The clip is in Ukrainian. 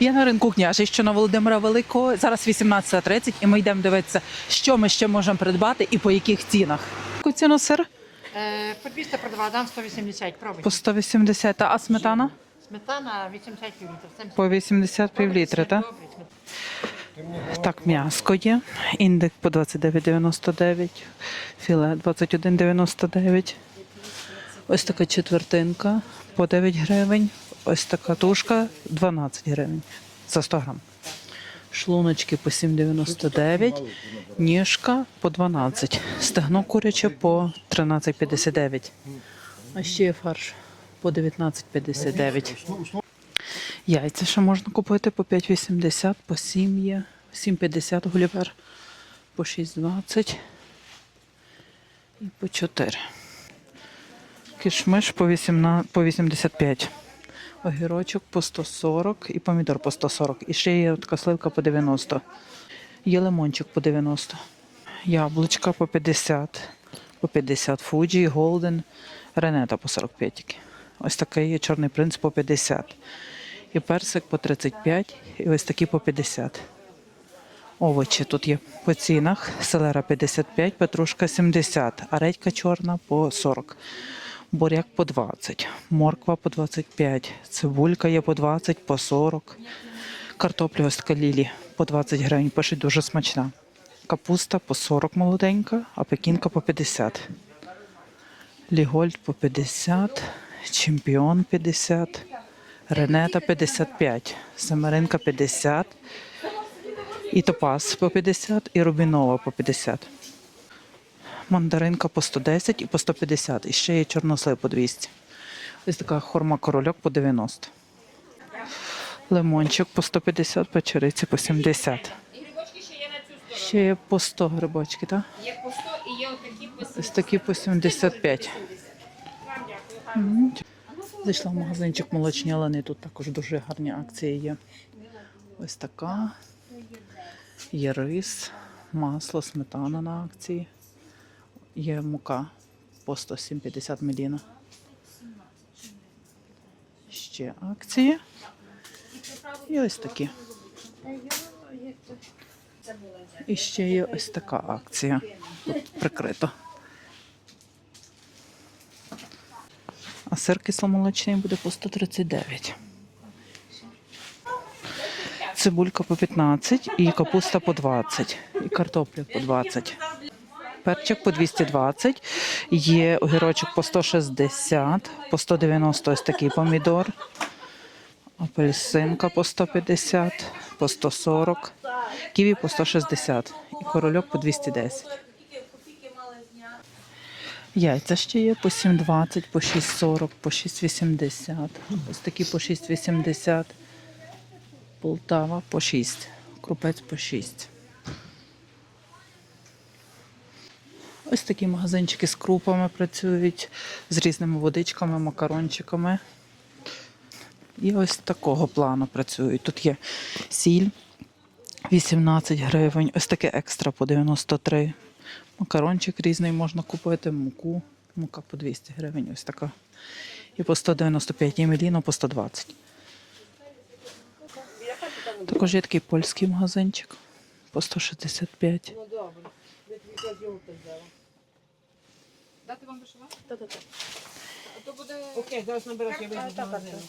Я на ринку княжий, що на Володимира Великого. Зараз 18.30 і ми йдемо дивитися, що ми ще можемо придбати і по яких цінах. Яку ціну сир? Е, По 200 продавала, дам 180, пробуйте. По 180, а сметана? Сметана 80 літрів. 70. По 80 півлітри, так? Так, м'яско є. Індик по 29,99, філе 21,99. Ось така четвертинка по 9 гривень. Ось така тушка 12 гривень за 100 грам. Шлуночки по 7,99, ніжка по 12, стегно куряче по 13,59. А ще фарш по 19,59. Яйця ще можна купити по 5,80, по 7 є, 7,50 гулівер, по 6,20 і по 4. Кишмиш по, 18, по 85. Огірочок по 140 і помідор по 140. І ще є така сливка по 90. Є лимончик по 90. Яблучка по 50. По 50 Фуджі, Голден, Ренета по 45. Ось такий є чорний принц по 50. І персик по 35, і ось такі по 50. Овочі тут є по цінах. Селера 55, петрушка 70, а редька чорна по 40. Буряк по 20, морква по 25, цибулька є по 20, по 40. Картопля ось лілі по 20 гривень, пишуть дуже смачна. Капуста по 40 молоденька, а пекінка по 50. Лігольд по 50, чемпіон 50, Ренета 55, Самаринка 50, і Топаз по 50, і Рубінова по 50. Мандаринка по 110 і по 150. І ще є чорнослив по 200. Ось така хорма корольок по 90. Лимончик по 150, печериці по 70. Ще є по 100 грибочки, так? Є по 100 і є отакі по 70. Ось такі по 75. Вам. Зайшла в магазинчик молочні лани. Тут також дуже гарні акції є. Ось така. Є рис, масло, сметана на акції. Є мука по 107,50 міліна. Ще акції. І ось такі. І ще є ось така акція. Тут прикрито. А сир кисломолочний буде по 139. Цибулька по 15 і капуста по 20, і картопля по 20. Перчик по 220, є огірочок по 160, по 190 ось такий помідор, апельсинка по 150, по 140, ківі по 160 і корольок по 210. Яйця ще є по 7,20, по 6,40, по 6,80. Ось такі по 6,80. Полтава по 6. Крупець по 6. Ось такі магазинчики з крупами працюють, з різними водичками, макарончиками. І ось такого плану працюють. Тут є сіль 18 гривень, ось таке екстра по 93. Макарончик різний можна купити, муку. Мука по 200 гривень, ось така. І по 195 і меліно по 120. Також є такий польський магазинчик по 165. Дати вам вишивати? Так, так, так. А то буде... Окей, зараз наберу, я вийду з магазину.